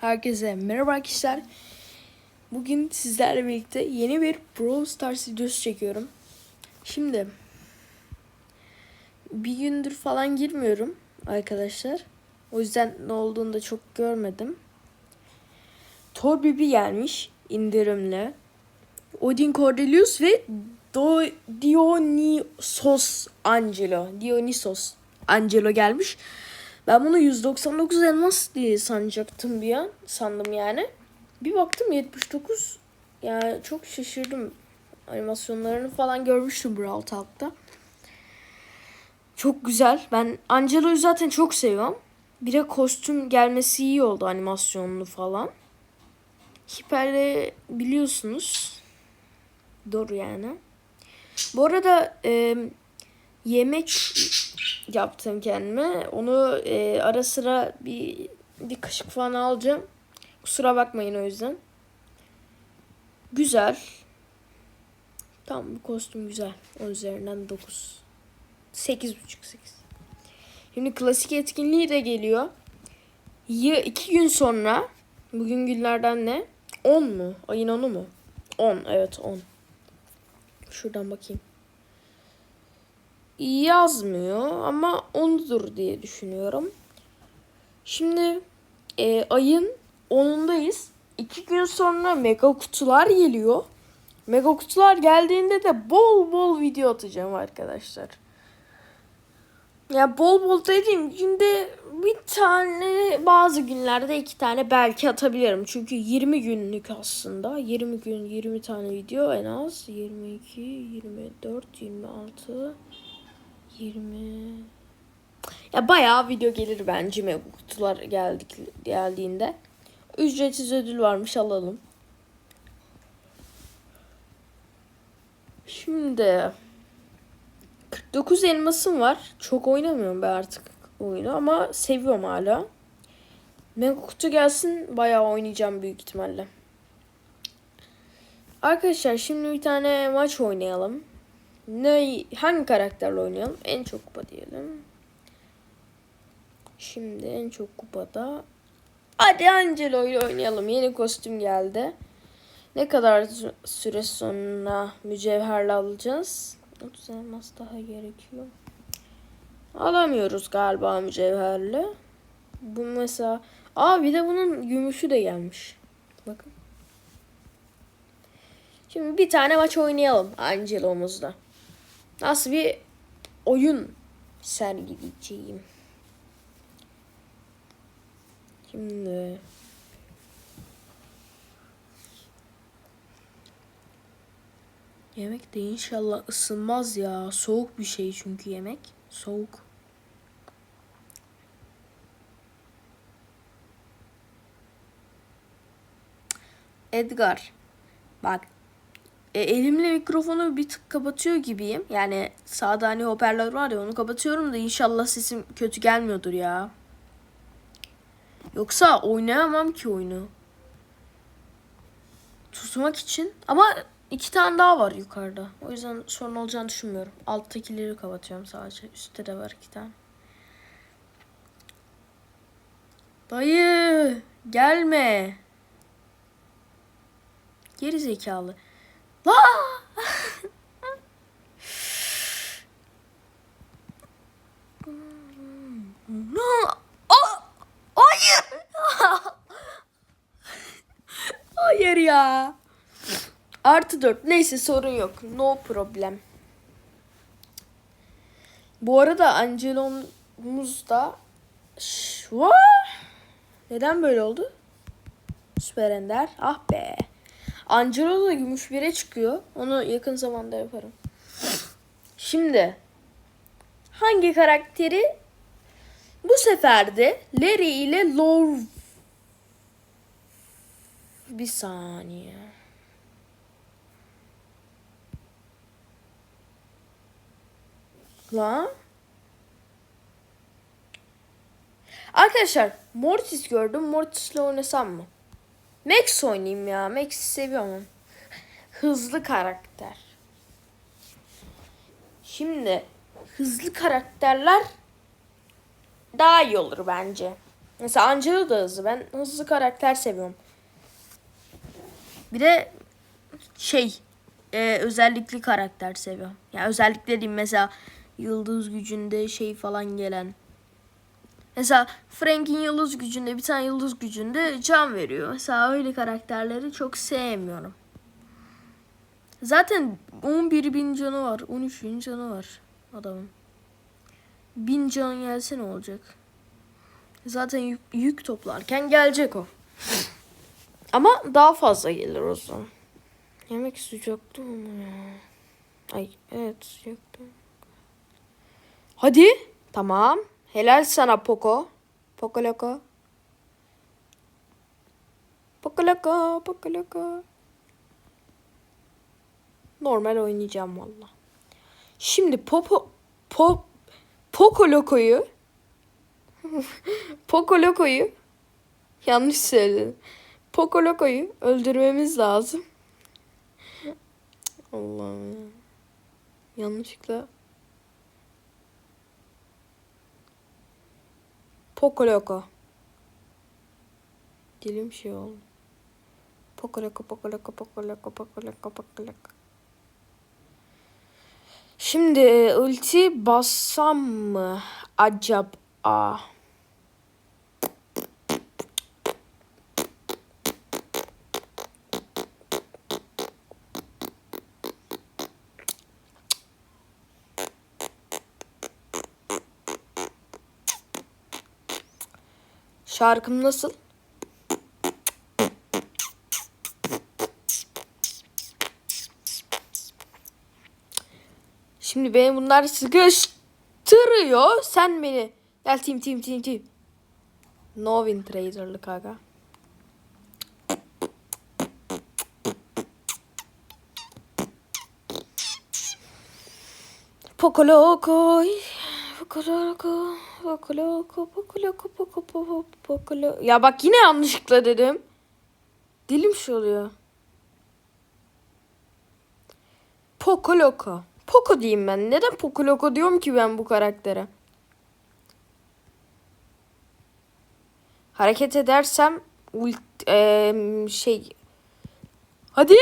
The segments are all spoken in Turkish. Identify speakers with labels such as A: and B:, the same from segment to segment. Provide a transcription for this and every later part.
A: Herkese merhaba arkadaşlar. Bugün sizlerle birlikte yeni bir Brawl Stars videosu çekiyorum. Şimdi bir gündür falan girmiyorum arkadaşlar. O yüzden ne olduğunu da çok görmedim. Thor Bibi gelmiş indirimle. Odin Cordelius ve Do Dionysos Angelo. Dionysos Angelo gelmiş. Ben bunu 199 elmas diye sanacaktım bir an. Sandım yani. Bir baktım 79. Yani çok şaşırdım. Animasyonlarını falan görmüştüm Brawl Talk'ta. Çok güzel. Ben Angelo'yu zaten çok seviyorum. Bir de kostüm gelmesi iyi oldu animasyonlu falan. Hiper'le biliyorsunuz. Doğru yani. Bu arada e, yemek yaptım kendime. Onu e, ara sıra bir bir kaşık falan alacağım. Kusura bakmayın o yüzden. Güzel. Tam bu kostüm güzel. 10 üzerinden 9. 8.5 8. Şimdi klasik etkinliği de geliyor. Ya iki gün sonra bugün günlerden ne? 10 mu? Ayın 10'u mu? 10 evet 10. Şuradan bakayım yazmıyor ama ondur diye düşünüyorum. Şimdi e, ayın 10'undayız. İki gün sonra mega kutular geliyor. Mega kutular geldiğinde de bol bol video atacağım arkadaşlar. Ya bol bol dediğim günde bir tane bazı günlerde iki tane belki atabilirim. Çünkü 20 günlük aslında. 20 gün 20 tane video en az. 22, 24, 26, 20 ya bayağı video gelir bence mega kutular geldik geldiğinde. Ücretsiz ödül varmış alalım. Şimdi 49 elmasım var. Çok oynamıyorum ben artık oyunu ama seviyorum hala. Mega kutu gelsin bayağı oynayacağım büyük ihtimalle. Arkadaşlar şimdi bir tane maç oynayalım. Ne hangi karakterle oynayalım? En çok kupa diyelim. Şimdi en çok kupada Hadi Angelo ile oynayalım. Yeni kostüm geldi. Ne kadar süre sonra mücevherle alacağız? 30 elmas daha gerekiyor. Alamıyoruz galiba mücevherle. Bu mesela Aa bir de bunun gümüşü de gelmiş. Bakın. Şimdi bir tane maç oynayalım Angelo'muzda. Nasıl bir oyun sergileyeceğim. Şimdi Yemek de inşallah ısınmaz ya. Soğuk bir şey çünkü yemek. Soğuk. Edgar. Bak e, elimle mikrofonu bir tık kapatıyor gibiyim. Yani sağda hani hoparlör var ya onu kapatıyorum da inşallah sesim kötü gelmiyordur ya. Yoksa oynayamam ki oyunu. Tutmak için. Ama iki tane daha var yukarıda. O yüzden sorun olacağını düşünmüyorum. Alttakileri kapatıyorum sadece. Üstte de var iki tane. Dayı gelme. Geri zekalı. Hayır. Hayır ya. Artı dört. Neyse sorun yok. No problem. Bu arada Angelo'muz da Şua? Neden böyle oldu? Süper Ender. Ah be. Angelo da gümüş bire çıkıyor. Onu yakın zamanda yaparım. Şimdi hangi karakteri bu sefer de Larry ile Lor bir saniye. La. Arkadaşlar Mortis gördüm. Mortis'le oynasam mı? Max oynayayım ya. Max'i seviyorum. Hızlı karakter. Şimdi hızlı karakterler daha iyi olur bence. Mesela Angelo da hızlı. Ben hızlı karakter seviyorum. Bir de şey e, özellikli karakter seviyorum. Ya özellikle diyeyim mesela yıldız gücünde şey falan gelen. Mesela Frank'in yıldız gücünde bir tane yıldız gücünde can veriyor. Mesela öyle karakterleri çok sevmiyorum. Zaten 11 bin canı var. 13 bin canı var adamın. Bin can gelse ne olacak? Zaten yük, yük toplarken gelecek o. Ama daha fazla gelir o zaman. Yemek sıcaktı mı ya? Ay evet sıcaktı. Hadi. Tamam. Helal sana Poco. Poco Loco. Poco Loco. Poco Loco. Normal oynayacağım valla. Şimdi Popo Pop Poco Loco'yu Poco Loco'yu yanlış söyledim. Poco Loco'yu öldürmemiz lazım. Allah'ım ya. Yanlışlıkla Poco Loco. Dilim şey oldu. Poco Loco, Poco Loco, Poco Loco, Poco Loco, Poco Loco. Şimdi e, ulti bassam mı acaba? Şarkım nasıl? Şimdi beni bunlar sıkıştırıyor. Sen beni. Gel team team team team. No win trader'lık aga. Poco loco. Poco loco. Ya bak yine yanlışlıkla dedim. Dilim şu oluyor. Poco loco. Poco diyeyim ben. Neden Poco loco diyorum ki ben bu karaktere? Hareket edersem ult eee, şey Hadi.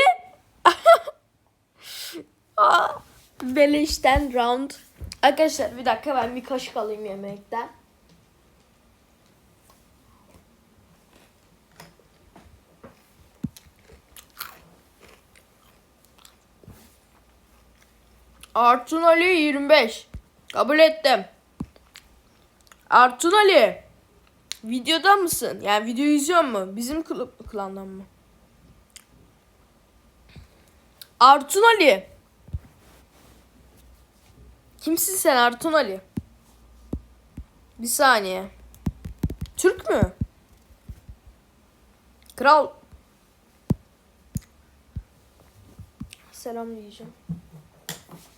A: Beleşten round. Arkadaşlar bir dakika ben bir kaşık alayım yemekten. Artun Ali 25. Kabul ettim. Artun Ali. Videoda mısın? Yani video izliyor mu? Bizim kl- klandan mı? Artun Ali. Kimsin sen Artun Ali? Bir saniye. Türk mü? Kral. Selam diyeceğim.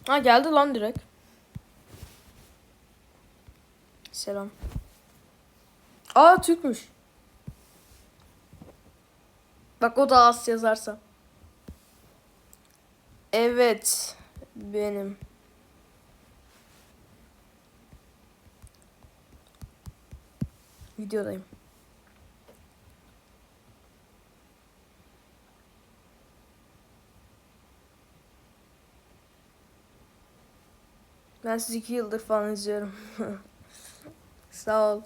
A: Ha geldi lan direkt. Selam. Aa Türkmüş. Bak o da az yazarsa. Evet. Benim. Videodayım. Ben sizi iki yıldır falan izliyorum. Sağ ol.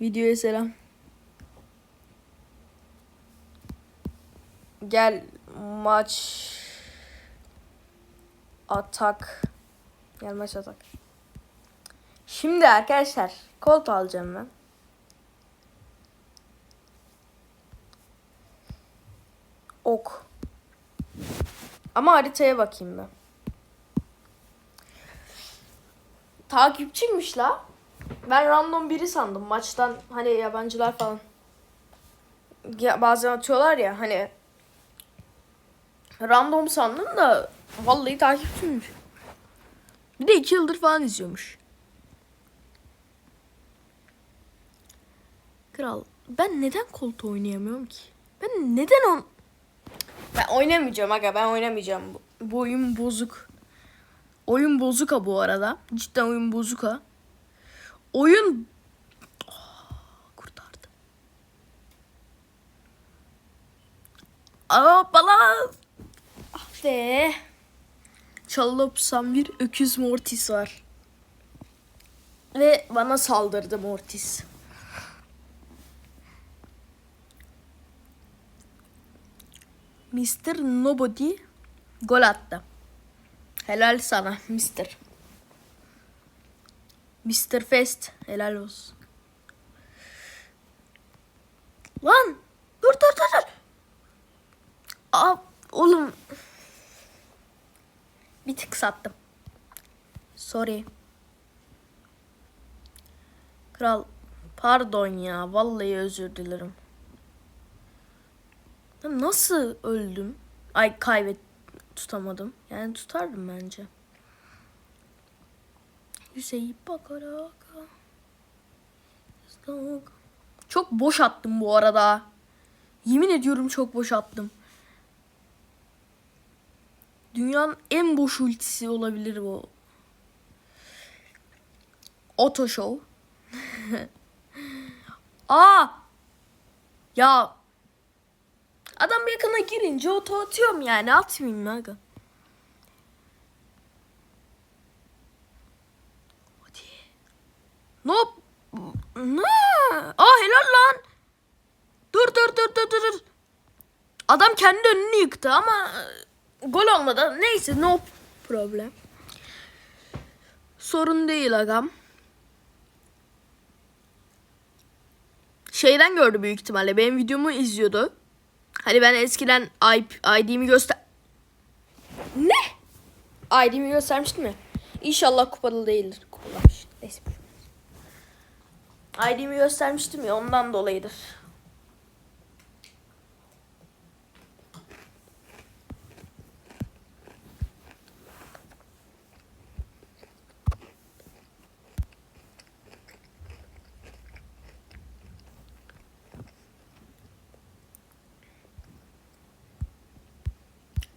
A: Videoya selam. Gel maç atak. Gel maç atak. Şimdi arkadaşlar kolt alacağım ben. Ok. Ama haritaya bakayım ben. Takipçiymiş la. Ben random biri sandım maçtan hani yabancılar falan. Ya bazen atıyorlar ya hani random sandım da vallahi takipçiymiş. Bir de iki yıldır falan izliyormuş. Kral ben neden koltuğu oynayamıyorum ki? Ben neden on... Ben oynamayacağım aga ben oynamayacağım. Bu, oyun bozuk. Oyun bozuk ha bu arada. Cidden oyun bozuk ha. Oyun ah, kurtardı. Hoppala. Ah be. Çalıpsan bir öküz Mortis var. Ve bana saldırdı Mortis. Mr. Nobody gol attı. Helal sana Mr. Mr. Fest helal olsun. Lan dur dur dur dur. Aa, oğlum. Bir tık sattım. Sorry. Kral pardon ya vallahi özür dilerim. Ben nasıl öldüm? Ay kaybet tutamadım. Yani tutardım bence. Yüzeye bakarak. Çok boş attım bu arada. Yemin ediyorum çok boş attım. Dünyanın en boş ultisi olabilir bu. Auto Show. Aa! Ya Adam yakına girince oto atıyorum yani. Atmayayım mı aga? Hadi. Nope. Ne? Aa helal lan. Dur dur dur dur dur. Adam kendi önünü yıktı ama e, gol olmadı. Neyse no problem. Sorun değil agam. Şeyden gördü büyük ihtimalle. Benim videomu izliyordu. Hani ben eskiden ID'mi göster... Ne? ID'mi göstermiştim mi? İnşallah kupalı değildir. Kupalamış. Neyse. ID'mi göstermiştim ya ondan dolayıdır.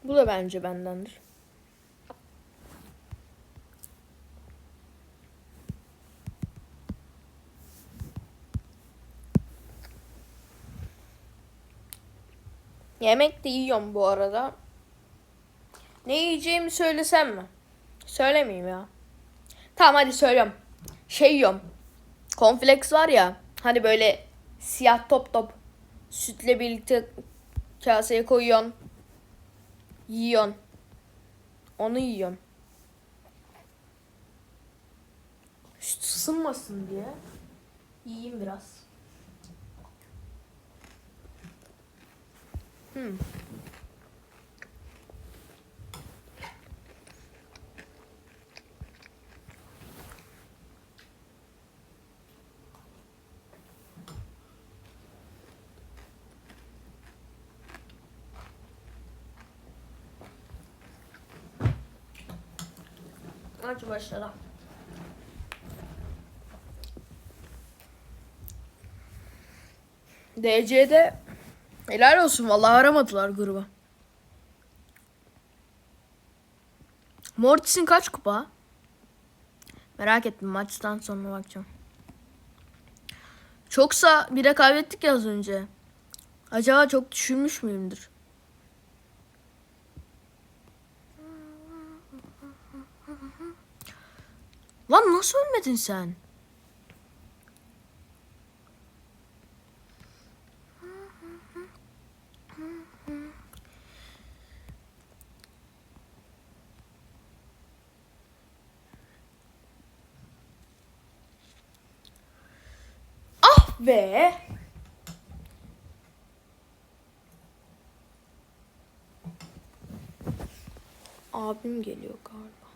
A: Bu da bence bendendir. Yemek de yiyorum bu arada. Ne yiyeceğimi söylesem mi? Söylemeyeyim ya. Tamam hadi söylüyorum. Şey yiyorum. Konfleks var ya. Hani böyle siyah top top. Sütle birlikte kaseye koyuyorsun. Yiyorsun. Onu yiyorsun. Süt ısınmasın diye. Yiyeyim biraz. Hmm. Hadi başlayalım. DC'de helal olsun vallahi aramadılar gruba. Mortis'in kaç kupa? Merak ettim maçtan sonra bakacağım. Çoksa bire kaybettik ya az önce. Acaba çok düşürmüş müyümdür? Lan nasıl ölmedin sen? Ah be! Abim geliyor galiba.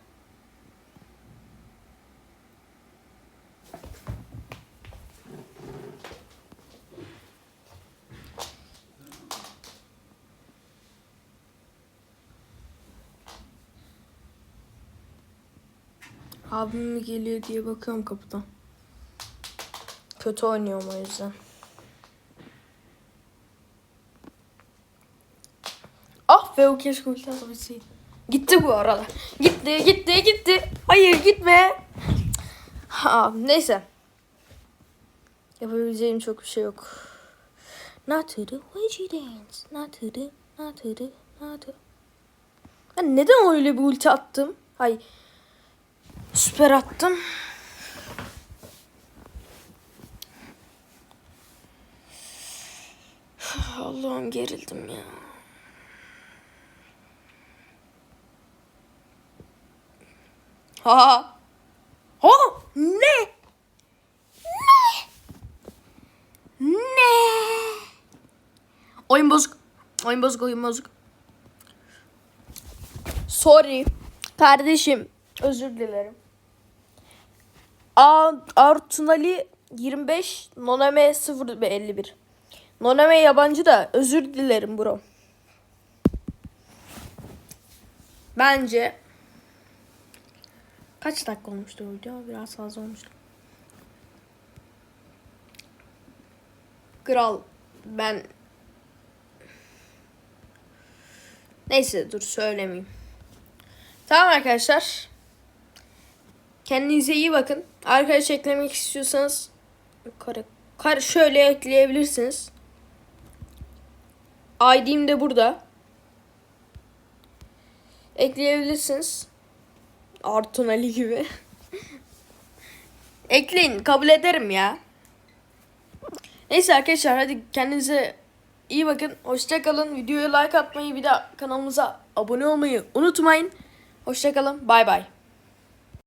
A: Abim mi geliyor diye bakıyorum kapıdan. Kötü oynuyorum o yüzden. Ah be o keşke ulti atabilseydim. Gitti bu arada. Gitti gitti gitti. Hayır gitme. Ha, neyse. Yapabileceğim çok bir şey yok. Not to the you dance. Not to the Hadi, hadi. Ben neden öyle bir ulti attım? Hay. Süper attım. Allah'ım gerildim ya. Ha. Ha. Ne? Ne? Ne? Oyun bozuk. Oyun bozuk, oyun bozuk. Sorry. Kardeşim. Özür dilerim. A Artunali 25, Noname 051. Noname yabancı da özür dilerim bro. Bence kaç dakika olmuştu o video? Biraz fazla olmuştu. Kral ben Neyse dur söylemeyeyim. Tamam arkadaşlar. Kendinize iyi bakın. Arkadaş eklemek istiyorsanız kare, kare şöyle ekleyebilirsiniz. ID'm de burada. Ekleyebilirsiniz. Artun Ali gibi. Ekleyin kabul ederim ya. Neyse arkadaşlar hadi kendinize iyi bakın. Hoşçakalın. Videoya like atmayı bir de kanalımıza abone olmayı unutmayın. Hoşçakalın. Bay bay.